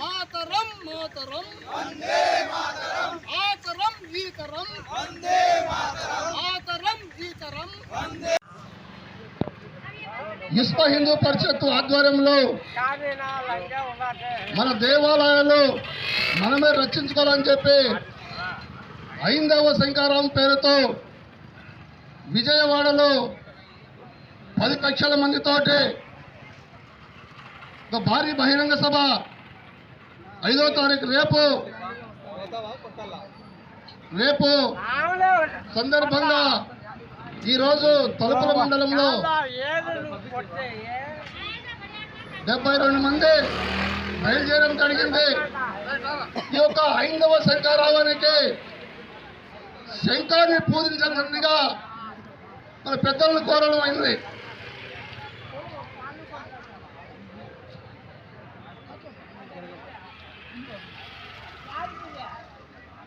మాతరం. మాతరం ఆతరం విశ్వ హిందూ పరిషత్ ఆధ్వర్యంలో మన దేవాలయాలు మనమే రక్షించుకోవాలని చెప్పి ఐందవ శంకారాం పేరుతో విజయవాడలో పది లక్షల మందితోటి ఒక భారీ బహిరంగ సభ. ఐదో తారీఖు రేపు. రేపు సందర్భంగా ఈరోజు తలుపుల మండలంలో డెబ్బై రెండు మంది బయలుదేరడం జరిగింది. ఈ యొక్క ఐందవ శంకారావానికి శంఖాన్ని పూజించాల్సిందిగా మన పెద్దలను కోరడం అయింది.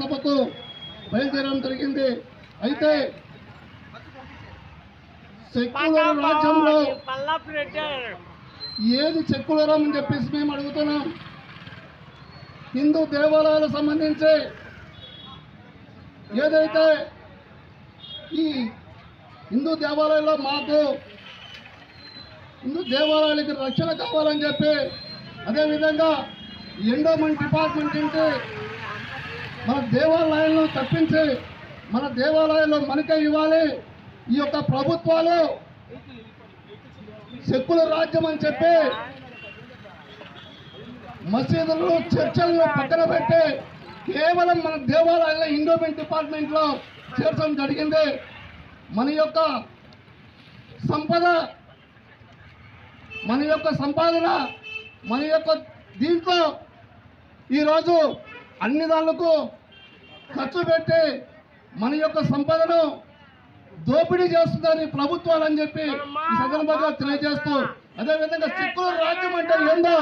సభకు బయలుదేరడం జరిగింది. అయితే రాజ్యంలో ఏది సెక్యులరం అని చెప్పేసి మేము అడుగుతున్నాం. హిందూ దేవాలయాలకు సంబంధించి ఏదైతే ఈ హిందూ దేవాలయంలో మాకు హిందూ దేవాలయాలకి రక్షణ కావాలని చెప్పి అదేవిధంగా ఎండోమెంట్ డిపార్ట్మెంట్ అంటే మన దేవాలయాలను తప్పించి మన దేవాలయాల్లో మనకే ఇవ్వాలి. ఈ యొక్క ప్రభుత్వాలు సెక్కులర్ రాజ్యం అని చెప్పి మసీదులు చర్చలను పక్కన పెట్టి కేవలం మన దేవాలయాల ఎండోమెంట్ డిపార్ట్మెంట్లో చేర్చడం జరిగింది. మన యొక్క సంపద మన యొక్క సంపాదన మన యొక్క దీంట్లో ఈరోజు అన్ని దానికి ఖర్చు పెట్టి మన యొక్క సంపదను దోపిడీ చేస్తుందని ప్రభుత్వాలు అని చెప్పి ఈ సందర్భంగా తెలియజేస్తూ అదేవిధంగా సిక్కుల రాజ్యం అంటే ఏందో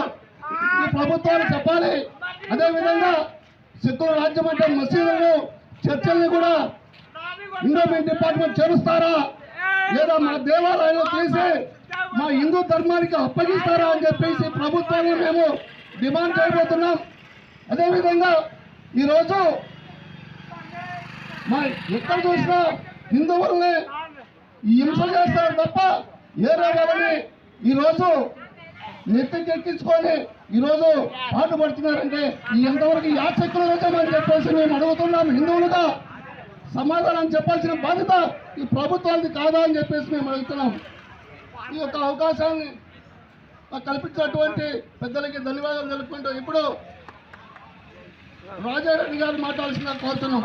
ఈ ప్రభుత్వాలు చెప్పాలి. అదేవిధంగా సిక్కుల రాజ్యం అంటే మసీదులను చర్చల్ని కూడా ఇండోమెంట్ డిపార్ట్మెంట్ చేరుస్తారా? లేదా మా దేవాలయాలు తీసి మా హిందూ ధర్మానికి అప్పగిస్తారా అని చెప్పేసి ప్రభుత్వాన్ని మేము డిమాండ్ చేయబోతున్నాం. అదేవిధంగా ఈరోజు మా ఎక్కడ చూసినా హిందువుల్ని హింస చేస్తారు తప్ప ఏరే వాళ్ళని ఈరోజు నెత్తికెక్కించుకొని ఈరోజు పాటుపడుతున్నారంటే ఈ ఎంతవరకు యాచకులు అని చెప్పేసి మేము అడుగుతున్నాం. హిందువులుగా సమాధానం చెప్పాల్సిన బాధ్యత ఈ ప్రభుత్వానికి కాదా అని చెప్పేసి మేము అడుగుతున్నాం. ఈ యొక్క అవకాశాన్ని కల్పించినటువంటి పెద్దలకి ధన్యవాదాలు తెలుపుకుంటూ ఇప్పుడు రాజారెడ్డి గారు మాట్లాడాల్సిన కోరుతున్నాం.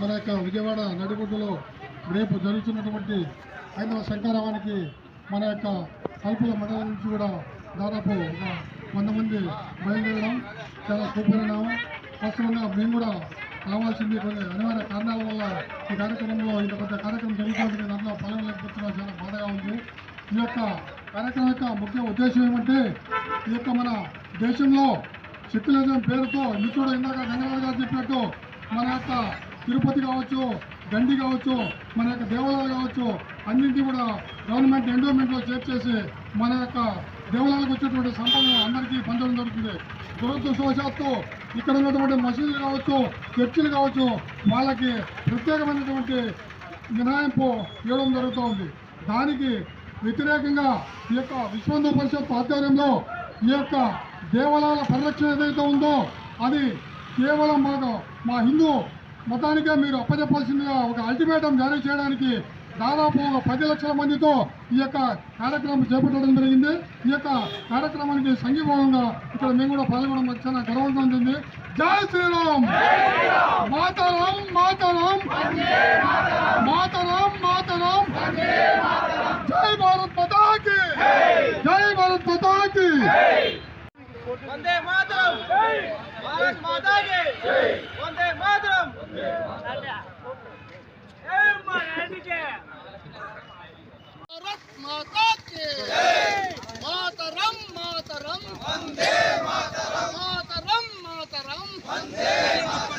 మన యొక్క విజయవాడ నడిబొడ్డులో రేపు జరుగుతున్నటువంటి ఐదవ శంకరవానికి మన యొక్క కల్పుల మండలం నుంచి కూడా దాదాపు ఒక వంద మంది బయలుదేరడం చాలా శుభపరిణామం వాస్తవంగా మేము కూడా రావాల్సింది కొన్ని అనివార్య కారణాల వల్ల ఈ కార్యక్రమంలో ఇంత పెద్ద కార్యక్రమం జరుగుతుంది దాంట్లో పాల్గొనలేకపోతున్నా చాలా బాధగా ఉంది. ఈ యొక్క కార్యక్రమం యొక్క ముఖ్య ఉద్దేశం ఏమంటే ఈ యొక్క మన దేశంలో సెక్యులరిజం పేరుతో నిత్యుడు ఇందాక గంగరాజు గారు చెప్పినట్టు మన యొక్క తిరుపతి కావచ్చు గండి కావచ్చు మన యొక్క దేవాలయాలు కావచ్చు అన్నింటినీ కూడా గవర్నమెంట్ ఎండోమెంట్లో చేర్చేసి మన యొక్క దేవాలయాలకు వచ్చేటువంటి సంపదను అందరికీ పంచడం జరుగుతుంది. దురదృష్టవశాత్తు ఇక్కడ ఉన్నటువంటి మసీదులు కావచ్చు చర్చిలు కావచ్చు వాళ్ళకి ప్రత్యేకమైనటువంటి మినహాయింపు ఇవ్వడం జరుగుతూ ఉంది. దానికి వ్యతిరేకంగా ఈ యొక్క విశ్వ పరిషత్ ఆధ్వర్యంలో ఈ యొక్క దేవాలయాల పరిరక్షణ ఏదైతే ఉందో అది కేవలం మాకు మా హిందూ మతానికే మీరు అప్పచెప్పాల్సిందిగా ఒక అల్టిమేటం జారీ చేయడానికి దాదాపు ఒక పది లక్షల మందితో ఈ యొక్క కార్యక్రమం చేపట్టడం జరిగింది. ఈ యొక్క కార్యక్రమానికి సంఘీభావంగా ఇక్కడ మేము కూడా పాల్గొనడం మాకు చాలా గర్వంగా ఉంటుంది. జై శ్రీరామ్! మాతరం మాతరం! మాతరం మాతరం! జై భారత్ పతాకి జై భారత్ పతాకి వందే మాతరం భారత్ మాతాకి వందే మాతరం భారత్ మాతాకి మాతరం మాతరం వందే మాతరం మాతరం మాతరం వందే మాతరం